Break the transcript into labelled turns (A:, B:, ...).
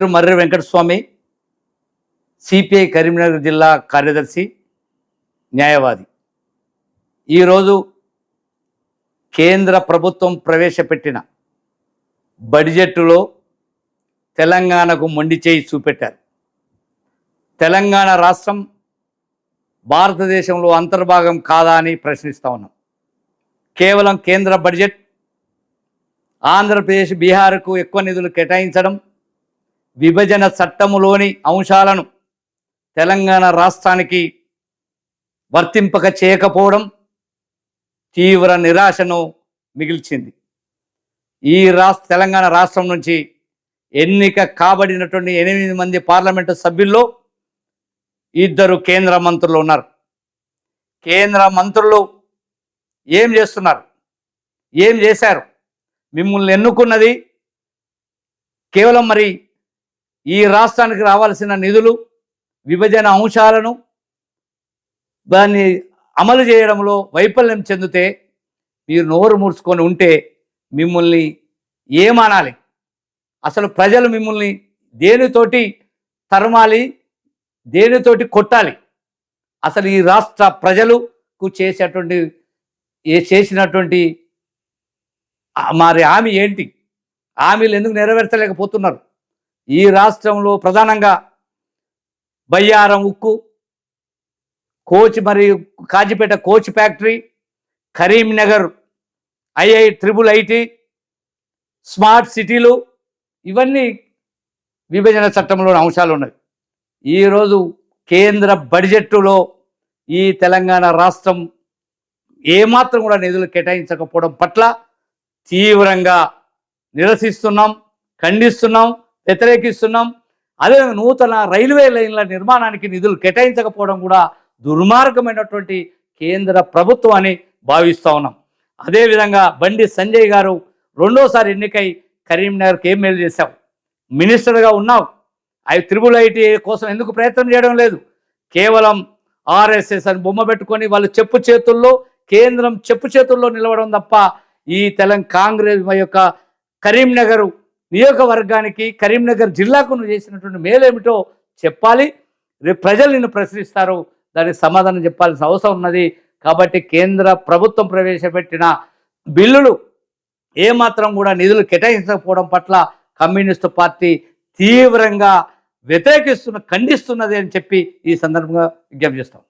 A: మర్రి Venkataswamy CPI Karimnagar జిల్లా కార్యదర్శి న్యాయవాది. ఈరోజు కేంద్ర ప్రభుత్వం ప్రవేశపెట్టిన బడ్జెట్లో తెలంగాణకు మొండి చేయి చూపెట్టారు. తెలంగాణ రాష్ట్రం భారతదేశంలో అంతర్భాగం కాదా అని ప్రశ్నిస్తా ఉన్నాం. కేవలం కేంద్ర బడ్జెట్ ఆంధ్రప్రదేశ్ బీహార్కు ఎక్కువ నిధులు కేటాయించడం విభజన చట్టములోని అంశాలను తెలంగాణ రాష్ట్రానికి వర్తింపక చేయకపోవడం తీవ్ర నిరాశను మిగిల్చింది. ఈ రాష్ట్ర తెలంగాణ రాష్ట్రం నుంచి ఎన్నిక కాబడినటువంటి ఎనిమిది మంది పార్లమెంటు సభ్యుల్లో ఇద్దరు కేంద్ర మంత్రులు ఉన్నారు. కేంద్ర మంత్రులు ఏం చేస్తున్నారు? ఏం చేశారు? మిమ్మల్ని ఎన్నుకున్నది కేవలం మరి ఈ రాష్ట్రానికి రావాల్సిన నిధులు విభజన అంశాలను దాన్ని అమలు చేయడంలో వైఫల్యం చెందితే మీరు నోరు మూర్చుకొని ఉంటే మిమ్మల్ని ఏమనాలి? అసలు ప్రజలు మిమ్మల్ని దేనితోటి తరమాలి దేనితోటి కొట్టాలి? అసలు ఈ రాష్ట్ర ప్రజలకు చేసేటువంటి ఏ చేసినటువంటి మరి హామీ ఏంటి? హామీలు ఎందుకు నెరవేర్చలేకపోతున్నారు? ఈ రాష్ట్రంలో ప్రధానంగా బయ్యారం ఉక్కు కోచ్ మరియు Kazipet coach factory Karimnagar I I triple IT smart సిటీలు ఇవన్నీ విభజన చట్టంలోని అంశాలు ఉన్నాయి ఈరోజు కేంద్ర బడ్జెట్లో ఈ తెలంగాణ రాష్ట్రం ఏమాత్రం కూడా నిధులు కేటాయించకపోవడం పట్ల తీవ్రంగా నిరసిస్తున్నాం ఖండిస్తున్నాం. వ్యతిరేకిస్తున్నాం. అదే నూతన రైల్వే లైన్ల నిర్మాణానికి నిధులు కేటాయించకపోవడం కూడా దుర్మార్గమైనటువంటి కేంద్ర ప్రభుత్వం అని భావిస్తూ ఉన్నాం. అదేవిధంగా బండి సంజయ్ గారు రెండోసారి ఎన్నికై కరీంనగర్కి ఏం చేశావు? మినిస్టర్గా ఉన్నావు. అవి త్రిబుల్ ఐటీ కోసం ఎందుకు ప్రయత్నం చేయడం లేదు? కేవలం ఆర్ఎస్ఎస్ అని బొమ్మ పెట్టుకొని వాళ్ళు చెప్పు చేతుల్లో కేంద్రం చెప్పు చేతుల్లో నిలవడం తప్ప ఈ తెలంగాణ కాంగ్రెస్ యొక్క కరీంనగర్ నియోజకవర్గానికి కరీంనగర్ జిల్లాకు నువ్వు చేసినటువంటి మేలేమిటో చెప్పాలి. రేపు ప్రజలు నిన్ను ప్రశ్నిస్తారు. దానికి సమాధానం చెప్పాల్సిన అవసరం ఉన్నది. కాబట్టి కేంద్ర ప్రభుత్వం ప్రవేశపెట్టిన బిల్లులు ఏమాత్రం కూడా నిధులు కేటాయించకపోవడం పట్ల కమ్యూనిస్టు పార్టీ తీవ్రంగా వ్యతిరేకిస్తున్న ఖండిస్తున్నది అని చెప్పి ఈ సందర్భంగా విజ్ఞప్తి చేస్తాం.